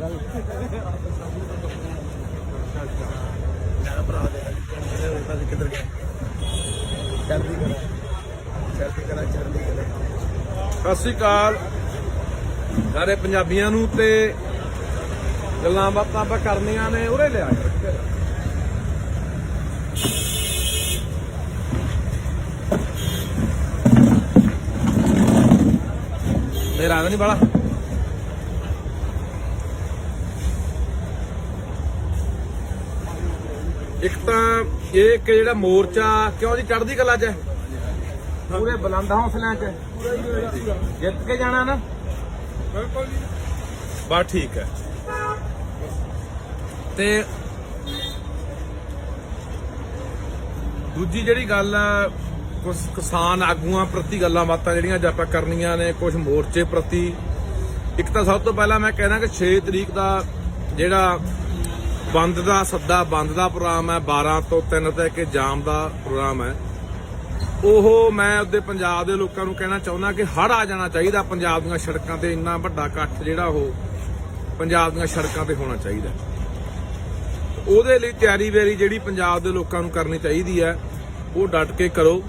ਨਾ ਭਰਾ ਦੇ ਪਤਾ ਕਿੱਧਰ ਗਿਆ ਚੜ੍ਹਦੀ ਕਲਾ ਚੜ੍ਹਦੀ ਕਲਾ ਚੜ੍ਹਦੀ ਕਲਾ ਸਤਿ ਸ੍ਰੀ ਅਕਾਲ ਸਾਰੇ ਪੰਜਾਬੀਆਂ ਨੂੰ ਤੇ ਗੱਲਾਂ ਬਾਤਾਂ ਆਪਾਂ ਕਰਨੀਆਂ ਨੇ, ਉਰੇ ਲਿਆ ਯਾਰ। ਮੇਰਾ ਨਹੀਂ ਬਾਲਾ ਇੱਕ ਤਾਂ ਇਹ ਕਿ ਜਿਹੜਾ ਮੋਰਚਾ, ਕਿਉਂ ਜੀ ਚੜ੍ਹਦੀ ਕਲਾ 'ਚ ਹੈ? ਪੂਰੇ ਬੁਲੰਦ ਹੌਸਲਿਆਂ 'ਚ ਜਿੱਤ ਕੇ ਜਾਣਾ ਨਾ। ਬਿਲਕੁਲ ਜੀ ਬਸ ਠੀਕ ਹੈ। ਤੇ ਦੂਜੀ ਜਿਹੜੀ ਗੱਲ ਆ ਕੁਝ ਕਿਸਾਨ ਆਗੂਆਂ ਪ੍ਰਤੀ ਗੱਲਾਂ ਬਾਤਾਂ ਜਿਹੜੀਆਂ ਅੱਜ ਆਪਾਂ ਕਰਨੀਆਂ ਨੇ ਕੁਝ ਮੋਰਚੇ ਪ੍ਰਤੀ। ਇੱਕ ਤਾਂ ਸਭ ਤੋਂ ਪਹਿਲਾਂ ਮੈਂ ਕਹਿਣਾ ਕਿ 6 ਤਰੀਕ ਦਾ ਜਿਹੜਾ ਬੰਦ ਦਾ ਸੱਦਾ, ਬੰਦ ਦਾ ਪ੍ਰੋਗਰਾਮ ਹੈ 12 ਤੋਂ 3 ਤੱਕ ਇਹ ਜਾਮ ਦਾ ਪ੍ਰੋਗਰਾਮ ਹੈ। ਉਹ ਮੈਂ ਉਹਦੇ ਪੰਜਾਬ ਦੇ ਲੋਕਾਂ ਨੂੰ ਕਹਿਣਾ ਚਾਹੁੰਦਾ ਕਿ ਹੜ ਆ ਜਾਣਾ ਚਾਹੀਦਾ। ਪੰਜਾਬ ਦੀਆਂ ਸੜਕਾਂ ਤੇ ਇੰਨਾ ਵੱਡਾ ਇਕੱਠ ਜਿਹੜਾ ਉਹ ਪੰਜਾਬ ਦੀਆਂ ਸੜਕਾਂ ਤੇ ਹੋਣਾ ਚਾਹੀਦਾ। ਉਹਦੇ ਲਈ ਤਿਆਰੀ ਵੇਰੀ ਜਿਹੜੀ ਪੰਜਾਬ ਦੇ ਲੋਕਾਂ ਨੂੰ ਕਰਨੀ ਚਾਹੀਦੀ ਹੈ, ਉਹ ਡਟ ਕੇ ਕਰੋ।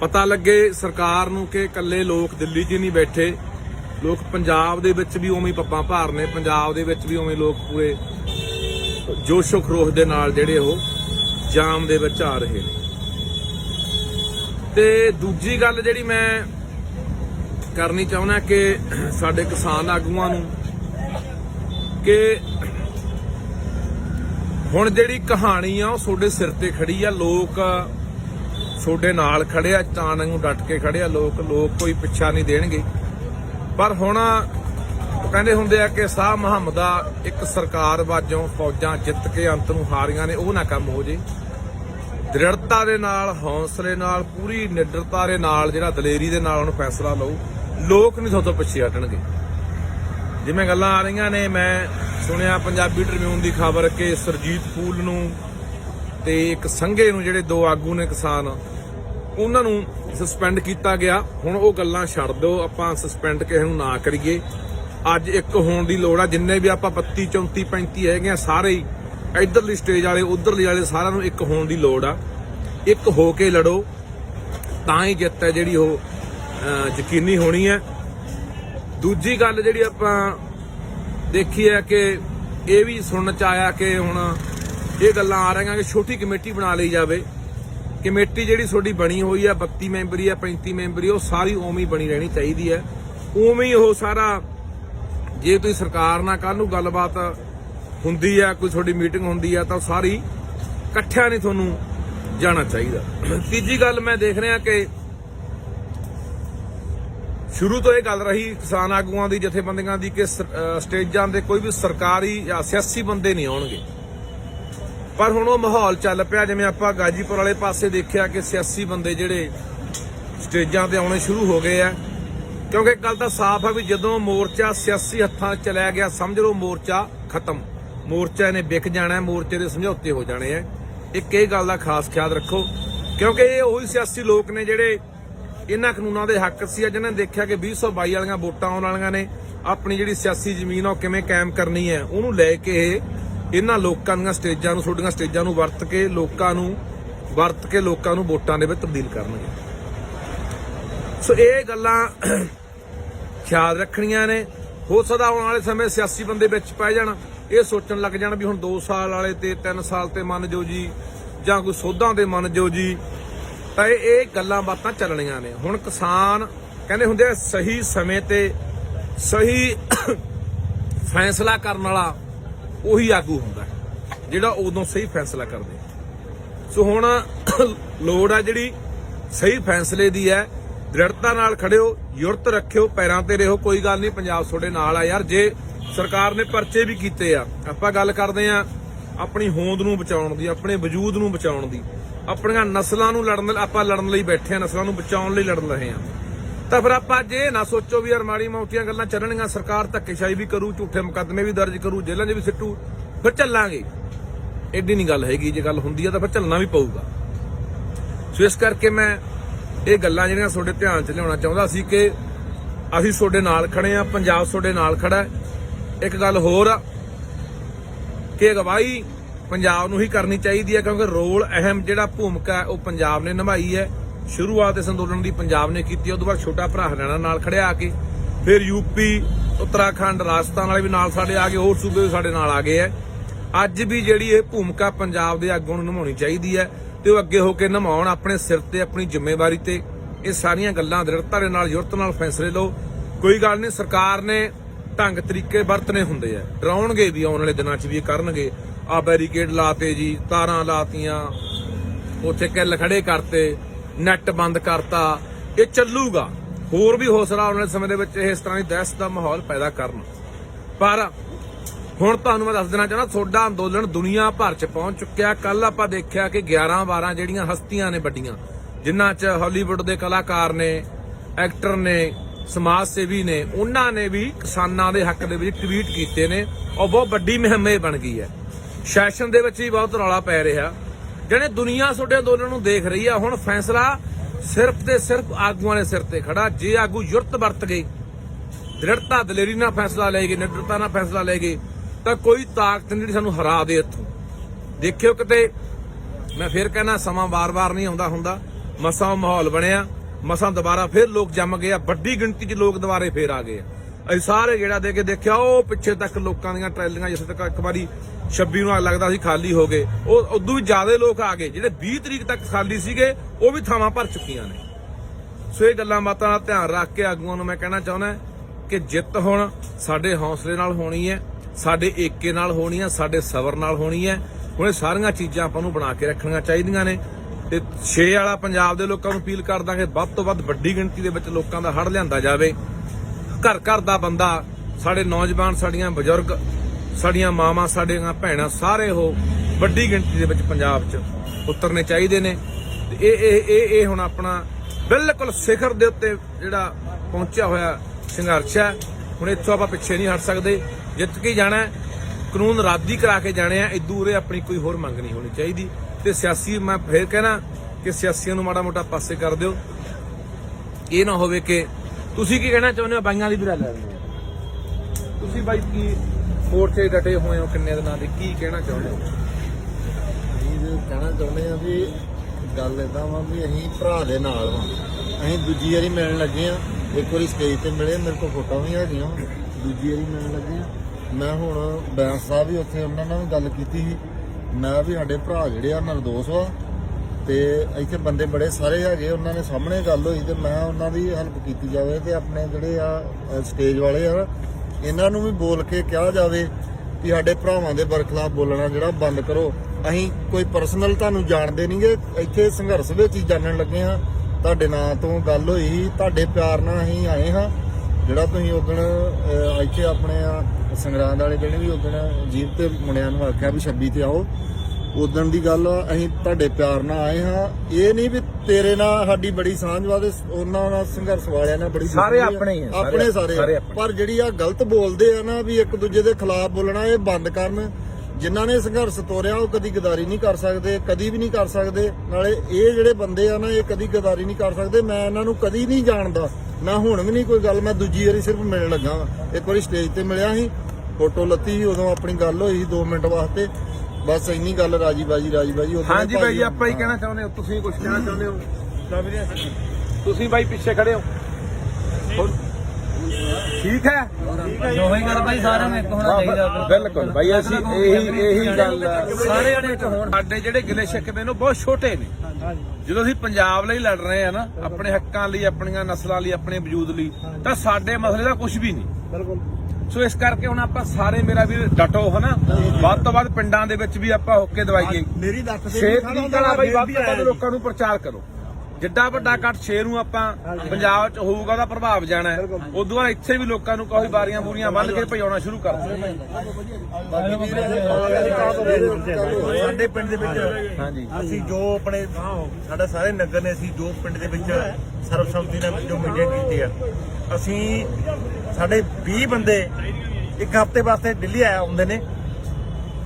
ਪਤਾ ਲੱਗੇ ਸਰਕਾਰ ਨੂੰ ਕਿ ਇਕੱਲੇ ਲੋਕ ਦਿੱਲੀ 'ਚ ਨਹੀਂ ਬੈਠੇ। ਲੋਕ ਪੰਜਾਬ ਦੇ ਵਿੱਚ ਵੀ ਉਵੇਂ ਹੀ ਪੱਪਾਂ ਭਾਰ ਨੇ ਪੰਜਾਬ ਦੇ ਵਿੱਚ ਵੀ ਉਵੇਂ ਲੋਕ ਪੂਰੇ ਜੋਸ਼ੋ ਖਰੋਸ਼ ਦੇ ਨਾਲ ਜਿਹੜੇ ਉਹ ਜਾਮ ਦੇ ਵਿੱਚ ਆ ਰਹੇ ਨੇ। ਤੇ ਦੂਜੀ ਗੱਲ ਜਿਹੜੀ ਮੈਂ ਕਰਨੀ ਚਾਹੁੰਦਾ ਕਿ ਸਾਡੇ ਕਿਸਾਨ ਆਗੂਆਂ ਨੂੰ ਕਿ ਹੁਣ ਜਿਹੜੀ ਕਹਾਣੀ ਆ, ਉਹ ਤੁਹਾਡੇ ਸਿਰ ਤੇ ਖੜੀ ਆ। ਲੋਕ ਤੁਹਾਡੇ ਨਾਲ ਖੜੇ ਆ ਚਾਣ ਨੂੰ ਡਟ ਕੇ ਖੜੇ ਆ। ਲੋਕ ਲੋਕ ਕੋਈ ਪਿੱਛਾ ਨਹੀਂ ਦੇਣਗੇ। ਪਰ ਹੁਣ ਕਹਿੰਦੇ ਹੁੰਦੇ ਆ ਕਿ ਸਾਹ ਮੁਹੰਮਦਾ ਇੱਕ ਸਰਕਾਰ ਵਾਜੋਂ ਫੌਜਾਂ ਜਿੱਤ ਕੇ ਅੰਤ ਨੂੰ ਹਾਰੀਆਂ ਨੇ, ਉਹ ਨਾ ਕੰਮ ਹੋ ਜੇ। ਦ੍ਰਿੜਤਾ ਦੇ ਨਾਲ, ਹੌਸਲੇ ਨਾਲ, ਪੂਰੀ ਨਿਡਰਤਾ ਦੇ ਨਾਲ, ਜਿਹੜਾ ਦਲੇਰੀ ਦੇ ਨਾਲ ਉਹਨੂੰ ਫੈਸਲਾ ਲਓ, ਲੋਕ ਨਹੀਂ ਤੁਹਾਡੇ ਤੋਂ ਪਿੱਛੇ ਹਟਣਗੇ। ਜਿਵੇਂ ਗੱਲਾਂ ਆ ਰਹੀਆਂ ਨੇ, ਮੈਂ ਸੁਣਿਆ ਪੰਜਾਬੀ ਟ੍ਰਿਬਿਊਨ ਦੀ ਖਬਰ ਕਿ ਸਰਜੀਤ ਫੂਲ ਨੂੰ ਤੇ ਇੱਕ ਸੰਘੇ ਨੂੰ ਜਿਹੜੇ ਦੋ ਆਗੂ ਨੇ ਕਿਸਾਨ ਉਹਨਾਂ ਨੂੰ ਸਸਪੈਂਡ ਕੀਤਾ ਗਿਆ। ਹੁਣ ਉਹ ਗੱਲਾਂ ਛੱਡ ਦਿਓ, ਆਪਾਂ ਸਸਪੈਂਡ ਕਿਸੇ ਨੂੰ ਨਾ ਕਰੀਏ। ਅੱਜ ਇੱਕ ਹੋਣ ਦੀ ਲੋੜ ਆ, ਜਿੰਨੇ ਵੀ ਆਪਾਂ 32 34 35 ਹੈਗੇ ਆ, ਸਾਰੇ ਹੀ ਇਧਰਲੀ ਸਟੇਜ ਵਾਲੇ, ਉਧਰਲੀ ਵਾਲੇ ਸਾਰਿਆਂ ਨੂੰ ਇੱਕ ਹੋਣ ਦੀ ਲੋੜ ਆ। ਇੱਕ ਹੋ ਕੇ ਲੜੋ, ਤਾਂ ਹੀ ਜਿੱਤ ਹੈ ਜਿਹੜੀ ਉਹ ਯਕੀਨੀ ਹੋਣੀ ਹੈ। ਦੂਜੀ ਗੱਲ ਜਿਹੜੀ ਆਪਾਂ ਦੇਖੀ ਹੈ ਕਿ ਇਹ ਵੀ ਸੁਣਨ ਚ ਆਇਆ ਕਿ ਹੁਣ ਇਹ ਗੱਲਾਂ ਆ ਰਹੀਆਂ ਕਿ ਛੋਟੀ ਕਮੇਟੀ ਬਣਾ ਲਈ ਜਾਵੇ। ਕਮੇਟੀ ਜਿਹੜੀ ਤੁਹਾਡੀ ਬਣੀ ਹੋਈ ਆ 32 ਮੈਂਬਰੀ ਆ 35 ਮੈਂਬਰੀ, ਉਹ ਸਾਰੀ ਉਵੇਂ ਹੀ ਬਣੀ ਰਹਿਣੀ ਚਾਹੀਦੀ ਹੈ ਉਵੇਂ ਹੀ ਉਹ ਸਾਰਾ, ਜੇ ਤੁਸੀਂ ਸਰਕਾਰ ਨਾਲ ਕੱਲ ਨੂੰ ਗੱਲਬਾਤ ਹੁੰਦੀ ਆ, ਕੋਈ ਤੁਹਾਡੀ ਮੀਟਿੰਗ ਹੁੰਦੀ ਆ, ਤਾਂ ਉਹ ਸਾਰੀ ਇਕੱਠਿਆਂ ਨਹੀਂ ਤੁਹਾਨੂੰ ਜਾਣਾ ਚਾਹੀਦਾ। ਤੀਜੀ ਗੱਲ ਮੈਂ ਦੇਖ ਰਿਹਾ ਕਿ ਸ਼ੁਰੂ ਤੋਂ ਇਹ ਗੱਲ ਰਹੀ ਕਿਸਾਨ ਆਗੂਆਂ ਦੀ, ਜਥੇਬੰਦੀਆਂ ਦੀ ਕਿ ਸਟੇਜਾਂ ਦੇ ਕੋਈ ਵੀ ਸਰਕਾਰੀ ਜਾਂ ਸਿਆਸੀ ਬੰਦੇ ਨਹੀਂ ਆਉਣਗੇ। ਪਰ ਹੁਣ ਉਹ ਮਾਹੌਲ ਚੱਲ ਪਿਆ, ਜਿਵੇਂ ਆਪਾਂ ਗਾਜੀਪੁਰ ਵਾਲੇ ਪਾਸੇ ਦੇਖਿਆ ਕਿ ਸਿਆਸੀ ਬੰਦੇ ਜਿਹੜੇ ਸਟੇਜਾਂ ਤੇ ਆਉਣੇ ਸ਼ੁਰੂ ਹੋ ਗਏ ਆ। ਕਿਉਂਕਿ ਗੱਲ ਤਾਂ ਸਾਫ਼ ਆ ਵੀ ਜਦੋਂ ਮੋਰਚਾ ਸਿਆਸੀ ਹੱਥਾਂ 'ਚ ਚਲਿਆ ਗਿਆ, ਸਮਝ ਲਓ ਮੋਰਚਾ ਖਤਮ। ਮੋਰਚਾ ਨੇ ਵਿਕ ਜਾਣਾ, ਮੋਰਚੇ ਦੇ ਸਮਝੌਤੇ ਹੋ ਜਾਣੇ ਆ। ਇੱਕ ਇਹ ਗੱਲ ਦਾ ਖਾਸ ਖਿਆਲ ਰੱਖੋ, ਕਿਉਂਕਿ ਇਹ ਉਹੀ ਸਿਆਸੀ ਲੋਕ ਨੇ ਜਿਹੜੇ ਇਹਨਾਂ ਕਾਨੂੰਨਾਂ ਦੇ ਹੱਕ ਸੀ। ਜਿਹਨਾਂ ਨੇ ਦੇਖਿਆ ਕਿ 2022 ਵਾਲੀਆਂ ਵੋਟਾਂ ਆਉਣ ਵਾਲੀਆਂ ਨੇ। ਆਪਣੀ ਜਿਹੜੀ ਸਿਆਸੀ ਜ਼ਮੀਨ ਆ, ਉਹ ਕਿਵੇਂ ਕਾਇਮ ਕਰਨੀ ਹੈ, ਉਹਨੂੰ ਲੈ ਕੇ ਇਹ ਇਹਨਾਂ ਲੋਕਾਂ ਦੀਆਂ ਸਟੇਜਾਂ ਨੂੰ, ਤੁਹਾਡੀਆਂ ਸਟੇਜਾਂ ਨੂੰ ਵਰਤ ਕੇ ਲੋਕਾਂ ਨੂੰ, ਵਰਤ ਕੇ ਲੋਕਾਂ ਨੂੰ ਵੋਟਾਂ ਦੇ ਵਿੱਚ ਤਬਦੀਲ ਕਰਨਗੇ। ਸੋ ਇਹ ਗੱਲਾਂ ਖਿਆਲ ਰੱਖਣੀਆਂ ਨੇ। ਹੋ ਸਕਦਾ ਆਉਣ ਵਾਲੇ ਸਮੇਂ ਸਿਆਸੀ ਬੰਦੇ ਵਿੱਚ ਪੈ ਜਾਣ। ਇਹ ਸੋਚਣ ਲੱਗ ਜਾਣ ਵੀ ਹੁਣ 2 ਸਾਲ ਵਾਲੇ ਤੇ 3 ਸਾਲ ਤੇ ਮੰਨ ਜਾਓ ਜੀ, ਜਾਂ ਕੋਈ ਸੋਧਾਂ ਤੇ ਮੰਨ ਜੋ ਜੀ, ਤਾਂ ਇਹ ਇਹ ਗੱਲਾਂ ਬਾਤਾਂ ਚੱਲਣੀਆਂ ਨੇ। ਹੁਣ ਕਿਸਾਨ ਕਹਿੰਦੇ ਹੁੰਦੇ ਆ, ਸਹੀ ਸਮੇਂ ਤੇ ਸਹੀ ਫੈਸਲਾ ਕਰਨ ਵਾਲਾ ਉਹੀ ਆਗੂ ਹੁੰਦਾ ਜਿਹੜਾ ਉਦੋਂ ਸਹੀ ਫੈਸਲਾ ਕਰਦੇ। ਸੋ ਹੁਣ ਲੋੜ ਆ ਜਿਹੜੀ ਸਹੀ ਫੈਸਲੇ ਦੀ ਹੈ, ਦ੍ਰਿੜਤਾ ਨਾਲ ਖੜਿਓ, ਯੁਰਤ ਰੱਖਿਓ, ਪੈਰਾਂ ਤੇ ਰਹੋ, ਕੋਈ ਗੱਲ ਨਹੀਂ, ਪੰਜਾਬ ਤੁਹਾਡੇ ਨਾਲ ਆ ਯਾਰ, ਜੇ ਸਰਕਾਰ ਨੇ ਪਰਚੇ ਵੀ ਕੀਤੇ ਆ, ਆਪਾਂ ਗੱਲ ਕਰਦੇ ਆ ਆਪਣੀ ਹੋਂਦ ਨੂੰ ਬਚਾਉਣ ਦੀ, ਆਪਣੇ ਵਜੂਦ ਨੂੰ ਬਚਾਉਣ ਦੀ। ਆਪਣੀਆਂ ਨਸਲਾਂ ਨੂੰ ਲੜਨ, ਆਪਾਂ ਲੜਨ ਲਈ ਬੈਠੇ ਆ, ਨਸਲਾਂ ਨੂੰ ਬਚਾਉਣ ਲਈ ਲੜਨ ਰਹੇ ਆ। ਤਾਂ ਫਿਰ ਆਪਾਂ ਜੇ ਨਾ ਸੋਚੋ ਵੀ ਯਾਰ ਮਾੜੀ ਮੋਟੀਆਂ ਗੱਲਾਂ ਚੱਲਣਗੀਆਂ, ਸਰਕਾਰ ਧੱਕੇਸ਼ਾਹੀ ਵੀ ਕਰੂ, ਝੂਠੇ ਮੁਕੱਦਮੇ ਵੀ ਦਰਜ ਕਰੂ, ਜੇਲ੍ਹਾਂ 'ਚ ਵੀ ਸਿੱਟੂ, ਫਿਰ ਚੱਲਾਂਗੇ। ਐਡੀ ਨਹੀਂ ਗੱਲ ਹੈਗੀ, ਜੇ ਗੱਲ ਹੁੰਦੀ ਆ ਤਾਂ ਫਿਰ ਚੱਲਣਾ ਵੀ ਪਊਗਾ। ਸੋ ਇਸ ਕਰਕੇ ਮੈਂ ਇਹ ਗੱਲਾਂ ਜਿਹੜੀਆਂ ਤੁਹਾਡੇ ਧਿਆਨ 'ਚ ਲਿਆਉਣਾ ਚਾਹੁੰਦਾ ਸੀ ਕਿ ਅਸੀਂ ਤੁਹਾਡੇ ਨਾਲ ਖੜੇ ਆ ਪੰਜਾਬ ਤੁਹਾਡੇ ਨਾਲ ਖੜਾ ਇੱਕ ਗੱਲ ਹੋਰ ਆ, ਕਿ ਅਗਵਾਈ ਪੰਜਾਬ ਨੂੰ ਹੀ ਕਰਨੀ ਚਾਹੀਦੀ ਹੈ, ਕਿਉਂਕਿ ਰੋਲ ਅਹਿਮ ਜਿਹੜਾ ਭੂਮਿਕਾ ਉਹ ਪੰਜਾਬ ਨੇ ਨਿਭਾਈ ਹੈ। ਸ਼ੁਰੂਆਤ ਇਸ ਅੰਦੋਲਨ ਦੀ ਪੰਜਾਬ ਨੇ ਕੀਤੀ ਉਸ ਤੋਂ ਬਾਅਦ ਛੋਟਾ ਭਰਾ ਹਰਿਆਣਾ ਨਾਲ ਖੜਿਆ ਆ ਕੇ, ਫਿਰ ਯੂਪੀ ਉੱਤਰਾਖੰਡ, ਰਾਜਸਥਾਨ ਵਾਲੇ ਵੀ ਨਾਲ ਸਾਡੇ ਆ ਗਏ, ਹੋਰ ਸੂਬੇ ਵੀ ਸਾਡੇ ਨਾਲ ਆ ਗਏ ਹੈ ਅੱਜ ਵੀ ਜਿਹੜੀ ਇਹ ਭੂਮਿਕਾ ਪੰਜਾਬ ਦੇ ਆਗੂਆਂ ਨੂੰ ਨਿਭਾਉਣੀ ਚਾਹੀਦੀ ਹੈ ਤੇ ਉਹ ਅੱਗੇ ਹੋ ਕੇ ਨਿਭਾਉਣ ਆਪਣੇ ਸਿਰ ਤੇ, ਆਪਣੀ ਜ਼ਿੰਮੇਵਾਰੀ ਤੇ, ਇਹ ਸਾਰੀਆਂ ਗੱਲਾਂ ਦ੍ਰਿੜਤਾ ਦੇ ਨਾਲ, ਯੁਰਤ ਨਾਲ ਫੈਸਲੇ ਲਓ। ਕੋਈ ਗੱਲ ਨਹੀਂ, ਸਰਕਾਰ ਨੇ ਢੰਗ ਤਰੀਕੇ ਵਰਤਨੇ ਹੁੰਦੇ ਆ। ਡਰਾਉਣਗੇ ਵੀ ਆਉਣ ਵਾਲੇ ਦਿਨਾਂ 'ਚ ਵੀ ਇਹ ਕਰਨਗੇ। ਆ ਬੈਰੀਕੇਡ ਲਾਤੇ ਜੀ, ਤਾਰਾਂ ਲਾਤੀਆਂ, ਉੱਥੇ ਕਿੱਲ ਖੜੇ ਕਰਤੇ। ਨੈਟ ਬੰਦ ਕਰਤਾ, ਇਹ ਚੱਲੂਗਾ। ਹੋਰ ਵੀ ਹੌਸਲਾ ਆਉਣ ਵਾਲੇ ਸਮੇਂ ਦੇ ਵਿੱਚ ਇਹ ਇਸ ਤਰ੍ਹਾਂ ਦੀ ਦਹਿਸ਼ਤ ਦਾ ਮਾਹੌਲ ਪੈਦਾ ਕਰਨ। ਪਰ ਹੁਣ ਤੁਹਾਨੂੰ ਮੈਂ ਦੱਸ ਦੇਣਾ ਚਾਹੁੰਦਾ, ਤੁਹਾਡਾ ਅੰਦੋਲਨ ਦੁਨੀਆ ਭਰ 'ਚ ਪਹੁੰਚ ਚੁੱਕਿਆ ਕੱਲ ਆਪਾਂ ਦੇਖਿਆ ਕਿ 11 12 ਜਿਹੜੀਆਂ ਹਸਤੀਆਂ ਨੇ ਵੱਡੀਆਂ, ਜਿਨ੍ਹਾਂ 'ਚ ਹਾਲੀਵੁੱਡ ਦੇ ਕਲਾਕਾਰ ਨੇ, ਐਕਟਰ ਨੇ, ਸਮਾਜ ਸੇਵੀ ਨੇ, ਉਹਨਾਂ ਨੇ ਵੀ ਕਿਸਾਨਾਂ ਦੇ ਹੱਕ ਦੇ ਵਿੱਚ ਟਵੀਟ ਕੀਤੇ ਨੇ। ਉਹ ਬਹੁਤ ਵੱਡੀ ਮੁਹਿੰਮ ਬਣ ਗਈ ਹੈ। ਸੈਸ਼ਨ ਦੇ ਵਿੱਚ ਵੀ ਬਹੁਤ ਰੌਲਾ ਪੈ ਰਿਹਾ। ਜਿਹੜੇ ਦੁਨੀਆ ਤੁਹਾਡੇ ਅੰਦੋਲਨ ਨੂੰ ਦੇਖ ਰਹੀ ਆ, ਹੁਣ ਫੈਸਲਾ ਸਿਰਫ ਤੇ ਸਿਰਫ ਆਗੂਆਂ ਦੇ ਸਿਰ ਤੇ ਖੜਾ। ਜੇ ਆਗੂ ਯੁਰਤ ਵਰਤ ਗਏ, ਦ੍ਰਿੜਤਾ ਦਲੇਰੀ ਨਾਲ ਫੈਸਲਾ ਲੈ ਨਿਡਰਤਾ ਨਾਲ ਫੈਸਲਾ ਲੈ ਤਾਂ ਕੋਈ ਤਾਕਤ ਨਹੀਂ ਸਾਨੂੰ ਹਰਾ ਦੇ ਇੱਥੋਂ। ਦੇਖਿਓ ਕਿਤੇ, ਮੈਂ ਫਿਰ ਕਹਿੰਦਾ ਸਮਾਂ ਵਾਰ-ਵਾਰ ਨਹੀਂ ਆਉਂਦਾ ਹੁੰਦਾ। ਮਸਾਂ ਮਾਹੌਲ ਬਣਿਆ, ਮਸਾਂ ਦੁਬਾਰਾ ਫਿਰ ਲੋਕ ਜੰਮ ਗਏ ਆ, ਵੱਡੀ ਗਿਣਤੀ 'ਚ ਲੋਕ ਦੁਬਾਰੇ ਫੇਰ ਆ ਗਏ ਆ। ਅਸੀਂ ਸਾਰੇ ਜਿਹੜਾ ਦੇ ਕੇ ਦੇਖਿਆ, ਉਹ ਪਿੱਛੇ ਤੱਕ ਲੋਕਾਂ ਦੀਆਂ ਟਰੈਲੀਆਂ, ਜਿੱਥੇ ਤੱਕ ਇੱਕ ਵਾਰੀ 26 ਨੂੰ ਲੱਗਦਾ ਸੀ ਖਾਲੀ ਹੋ ਗਏ। ਉਹ ਉਦੋਂ ਵੀ ਜ਼ਿਆਦਾ ਲੋਕ ਆ ਗਏ। ਜਿਹੜੇ 20 ਤਰੀਕ ਤੱਕ ਖਾਲੀ ਸੀਗੇ, ਉਹ ਵੀ ਥਾਵਾਂ ਭਰ ਚੁੱਕੀਆਂ ਨੇ। ਸੋ ਇਹ ਗੱਲਾਂ ਬਾਤਾਂ ਦਾ ਧਿਆਨ ਰੱਖ ਕੇ ਆਗੂਆਂ ਨੂੰ ਮੈਂ ਕਹਿਣਾ ਚਾਹੁੰਦਾ ਕਿ ਜਿੱਤ ਹੁਣ ਸਾਡੇ ਹੌਸਲੇ ਨਾਲ ਹੋਣੀ ਹੈ, ਸਾਡੇ ਏਕੇ ਨਾਲ ਹੋਣੀ ਹੈ, ਸਾਡੇ ਸਬਰ ਨਾਲ ਹੋਣੀ ਹੈ। ਹੁਣ ਇਹ ਸਾਰੀਆਂ ਚੀਜ਼ਾਂ ਆਪਾਂ ਨੂੰ ਬਣਾ ਕੇ ਰੱਖਣੀਆਂ ਚਾਹੀਦੀਆਂ ਨੇ। ਤੇ 6 ਵਾਲਾ ਪੰਜਾਬ ਦੇ ਲੋਕਾਂ ਨੂੰ ਅਪੀਲ ਕਰਦਾ ਕਿ ਵੱਧ ਤੋਂ ਵੱਧ ਵੱਡੀ ਗਿਣਤੀ ਦੇ ਵਿੱਚ ਲੋਕਾਂ ਦਾ ਹੜ ਲਿਆਂਦਾ ਜਾਵੇ। ਘਰ ਘਰ ਦਾ ਬੰਦਾ, ਸਾਡੇ ਨੌਜਵਾਨ, ਸਾਡੀਆਂ ਬਜ਼ੁਰਗ ਸਾਡੀਆਂ ਮਾਵਾਂ, ਸਾਡੀਆਂ ਭੈਣਾਂ, ਸਾਰੇ ਉਹ ਵੱਡੀ ਗਿਣਤੀ ਦੇ ਵਿੱਚ ਪੰਜਾਬ 'ਚ ਉਤਰਨੇ ਚਾਹੀਦੇ ਨੇ। ਤੇ ਇਹ ਇਹ ਇਹ ਇਹ ਹੁਣ ਆਪਣਾ ਬਿਲਕੁਲ ਸਿਖਰ ਦੇ ਉੱਤੇ ਜਿਹੜਾ ਪਹੁੰਚਿਆ ਹੋਇਆ ਸੰਘਰਸ਼ ਹੈ, ਹੁਣ ਇੱਥੋਂ ਆਪਾਂ ਪਿੱਛੇ ਨਹੀਂ ਹਟ ਸਕਦੇ। ਜਿੱਤ ਕੇ ਜਾਣਾ ਹੈ। ਕਾਨੂੰਨ ਰਾਦੀ ਕਰਾ ਕੇ ਜਾਣੇ ਆ ਇਦੂ ਉਰੇ ਆਪਣੀ ਕੋਈ ਹੋਰ ਮੰਗ ਨਹੀਂ ਹੋਣੀ ਚਾਹੀਦੀ। ਤੇ ਸਿਆਸੀ, ਮੈਂ ਫੇਰ ਕਹਿਣਾ ਕਿ ਸਿਆਸੀਆਂ ਨੂੰ ਮਾੜਾ ਮੋਟਾ ਪਾਸੇ ਕਰ ਦਿਓ। ਇਹ ਨਾ ਹੋਵੇ ਕਿ ਤੁਸੀਂ ਕੀ ਕਹਿਣਾ ਚਾਹੁੰਦੇ ਹੋ? ਬਾਈਆਂ ਦੀ ਵੀ ਲੈ ਤੁਸੀਂ ਬਾਈ ਕੀ ਮੋਰਚੇ ਡਟੇ ਹੋਏ ਹੋ ਕਿੰਨੇ ਦਿਨਾਂ ਦੇ? ਕੀ ਕਹਿਣਾ ਚਾਹੁੰਦੇ ਹੋ? ਅਸੀਂ ਇਹ ਕਹਿਣਾ ਚਾਹੁੰਦੇ ਆ ਵੀ ਗੱਲ ਇਦਾਂ ਵਾ ਵੀ ਅਸੀਂ ਭਰਾ ਦੇ ਨਾਲ ਵਾਂ। ਅਸੀਂ ਦੂਜੀ ਵਾਰੀ ਮਿਲਣ ਲੱਗੇ ਆ ਇੱਕ ਵਾਰੀ ਸਟੇਜ ਤੇ ਮਿਲੇ, ਮੇਰੇ ਕੋਲ ਫੋਟੋਆਂ ਵੀ ਹੈਗੀਆਂ ਵਾਂ। ਦੂਜੀ ਵਾਰੀ ਮਿਲਣ ਲੱਗੇ ਆ ਮੈਂ ਹੁਣ ਬੈਂਸ ਸਾਹਿਬ ਵੀ ਉੱਥੇ ਉਹਨਾਂ ਨਾਲ ਗੱਲ ਕੀਤੀ ਸੀ। ਮੈਂ ਵੀ ਸਾਡੇ ਭਰਾ ਜਿਹੜੇ ਆ ਨਿਰਦੋਸ਼ ਵਾ। ਤੇ ਇੱਥੇ ਬੰਦੇ ਬੜੇ ਸਾਰੇ ਹੈਗੇ, ਉਹਨਾਂ ਨੇ ਸਾਹਮਣੇ ਗੱਲ ਹੋਈ ਤੇ ਮੈਂ ਉਹਨਾਂ ਦੀ ਹੈਲਪ ਕੀਤੀ ਜਾਵੇ ਤੇ ਆਪਣੇ ਜਿਹੜੇ ਆ ਸਟੇਜ ਵਾਲੇ ਆ ਇਹਨਾਂ ਨੂੰ ਵੀ ਬੋਲ ਕੇ ਕਿਹਾ ਜਾਵੇ ਕਿ ਸਾਡੇ ਭਰਾਵਾਂ ਦੇ ਬਰਖਲਾਫ ਬੋਲਣਾ ਜਿਹੜਾ ਬੰਦ ਕਰੋ। ਅਸੀਂ ਕੋਈ ਪਰਸਨਲ ਤੁਹਾਨੂੰ ਜਾਣਦੇ ਨਹੀਂਗੇ ਇੱਥੇ ਸੰਘਰਸ਼ ਵਿੱਚ ਹੀ ਜਾਣਨ ਲੱਗੇ ਹਾਂ। ਤੁਹਾਡੇ ਨਾਂ ਤੋਂ ਗੱਲ ਹੋਈ ਸੀ, ਤੁਹਾਡੇ ਪਿਆਰ ਨਾਲ ਅਸੀਂ ਆਏ ਹਾਂ। ਜਿਹੜਾ ਤੁਸੀਂ ਉਦਣ ਇੱਥੇ ਆਪਣੇ ਸੰਗਰਾਂਦ ਵਾਲੇ ਜਿਹੜੇ ਵੀ ਉਦਣ ਜੀਵ ਤੇ ਮੁੰਡਿਆਂ ਨੂੰ ਆਖਿਆ ਵੀ 26 ਤੇ ਆਓ। ਉਦਣ ਦੀ ਗੱਲ ਅਸੀਂ ਤੁਹਾਡੇ ਪਿਆਰ ਨਾਲ ਆਏ ਹਾਂ। ਇਹ ਨਹੀਂ ਵੀ ਤੇਰੇ ਨਾਲ ਸਾਡੀ ਬੜੀ ਸਾਂਝ ਵਾ ਤੇ ਉਹਨਾਂ ਨਾਲ ਸੰਘਰਸ਼ ਵਾਲਿਆਂ ਨਾਲ ਬੜੀ ਸਾਰੇ ਆਪਣੇ ਹੀ ਆ, ਆਪਣੇ ਸਾਰੇ। ਪਰ ਜਿਹੜੀ ਆ ਗਲਤ ਬੋਲਦੇ ਆ ਨਾ ਵੀ ਇੱਕ ਦੂਜੇ ਦੇ ਖਿਲਾਫ ਬੋਲਣਾ ਇਹ ਬੰਦ ਕਰਨ। ਜਿਨ੍ਹਾਂ ਨੇ ਸੰਘਰਸ਼ ਤੋਰਿਆ ਉਹ ਕਦੀ ਗਦਾਰੀ ਨਹੀਂ ਕਰ ਸਕਦੇ ਕਦੀ ਵੀ ਨਹੀਂ ਕਰ ਸਕਦੇ। ਨਾਲੇ ਇਹ ਜਿਹੜੇ ਬੰਦੇ ਆ ਨਾ ਇਹ ਕਦੀ ਗਦਾਰੀ ਨਹੀਂ ਕਰ ਸਕਦੇ। ਮੈਂ ਇਹਨਾਂ ਨੂੰ ਕਦੀ ਨਹੀਂ ਜਾਣਦਾ। ਮੈਂ ਹੁਣ ਵੀ ਨਹੀਂ ਕੋਈ ਗੱਲ ਮੈਂ ਦੂਜੀ ਵਾਰੀ ਸਿਰਫ ਮਿਲਣ ਲੱਗਾ। ਇੱਕ ਵਾਰੀ ਸਟੇਜ ਤੇ ਮਿਲਿਆ ਸੀ ਫੋਟੋ ਲੱਤੀ ਸੀ ਉਦੋਂ ਆਪਣੀ ਗੱਲ ਹੋਈ ਸੀ 2 ਮਿੰਟ ਵਾਸਤੇ। ਬਸ ਇੰਨੀ ਗੱਲ ਰਾਜੀ ਬਾਜੀ ਰਾਜੀ ਬਾਜੀ ਉਦੋਂ ਹਾਂਜੀ ਭਾਈ ਬਾਈ ਜੀ ਆਪਾਂ ਹੀ ਕਹਿਣਾ ਚਾਹੁੰਦੇ ਹੋ ਤੁਸੀਂ ਕੁਝ ਕਹਿਣਾ ਚਾਹੁੰਦੇ ਹੋ? ਤਾਂ ਵੀਰੇ ਤੁਸੀਂ ਬਾਈ ਪਿੱਛੇ ਖੜੇ ਹੋ? ਹੋਰ? ਠੀਕ ਹੈ? ਉਹੀ ਗੱਲ ਭਾਈ ਸਾਰਿਆਂ ਨੂੰ ਇੱਕ ਹੋਣਾ ਚਾਹੀਦਾ। ਬਿਲਕੁਲ ਬਾਈ ਅਸੀਂ ਇਹੀ ਇਹੀ ਗੱਲ ਸਾਰੇ ਜਣੇ ਇੱਕ ਹੋਣ। ਸਾਡੇ ਜਿਹੜੇ ਗਿਲੇ ਸ਼ਿਕਵੇ ਨੇ ਉਹ ਬਹੁਤ ਛੋਟੇ ਨੇ। ਜਦੋਂ ਅਸੀਂ ਪੰਜਾਬ ਲਈ ਲੜ ਰਹੇ ਆ ਨਾ ਆਪਣੇ ਹੱਕਾਂ ਲਈ ਆਪਣੀਆਂ ਨਸਲਾਂ ਲਈ ਆਪਣੇ ਵਜੂਦ ਲਈ ਤਾਂ ਸਾਡੇ ਮਸਲੇ ਦਾ ਕੁਝ ਵੀ ਨਹੀਂ। ਬਿਲਕੁਲ। ਸੋ ਇਸ ਕਰਕੇ ਹੁਣ ਆਪਾਂ ਸਾਰੇ ਮੇਰਾ ਵੀ ਡਟੋ ਹਨਾ? ਵੱਧ ਤੋਂ ਵੱਧ ਪਿੰਡਾਂ ਦੇ ਵਿੱਚ ਵੀ ਆਪਾਂ ਹੋਕੇ ਦਵਾਈਏ ਮੇਰੀ ਦੱਸ ਦੇ ਛੇ ਤਰੀਕ ਵਾਲਾ ਬਾਈ ਵੱਧ ਤੋਂ ਵੱਧ ਲੋਕਾਂ ਨੂੰ ਪ੍ਰਚਾਰ ਕਰੋ। ਜਿੱਡਾ ਵੱਡਾ ਕੱਟ 6 ਨੂੰ ਆਪਾਂ ਪੰਜਾਬ 'ਚ ਹੋਊਗਾ ਉਹਦਾ ਪ੍ਰਭਾਵ ਜਾਣਾ ਹੈ। ਉਦੋਂ ਬਾਅਦ ਇੱਥੇ ਵੀ ਲੋਕਾਂ ਨੂੰ ਕੋਈ ਬਾਰੀਆਂ ਬੂਰੀਆਂ ਬੰਨ ਕੇ ਭਜਾਉਣਾ ਸ਼ੁਰੂ ਕਰ ਸਾਡੇ ਪਿੰਡ ਦੇ ਵਿੱਚ ਹਾਂਜੀ। ਅਸੀਂ ਜੋ ਆਪਣੇ ਸਾਡਾ ਸਾਰੇ ਨਗਰ ਨੇ ਅਸੀਂ ਜੋ ਪਿੰਡ ਦੇ ਵਿੱਚ ਸਰਬਸੰਮਤੀ ਨਾਲ ਜੋ ਮੀਟਿੰਗ ਕੀਤੀ ਆ ਅਸੀਂ ਸਾਡੇ 20 ਬੰਦੇ ਇੱਕ ਹਫ਼ਤੇ ਵਾਸਤੇ ਦਿੱਲੀ ਆਇਆ ਹੁੰਦੇ ਨੇ।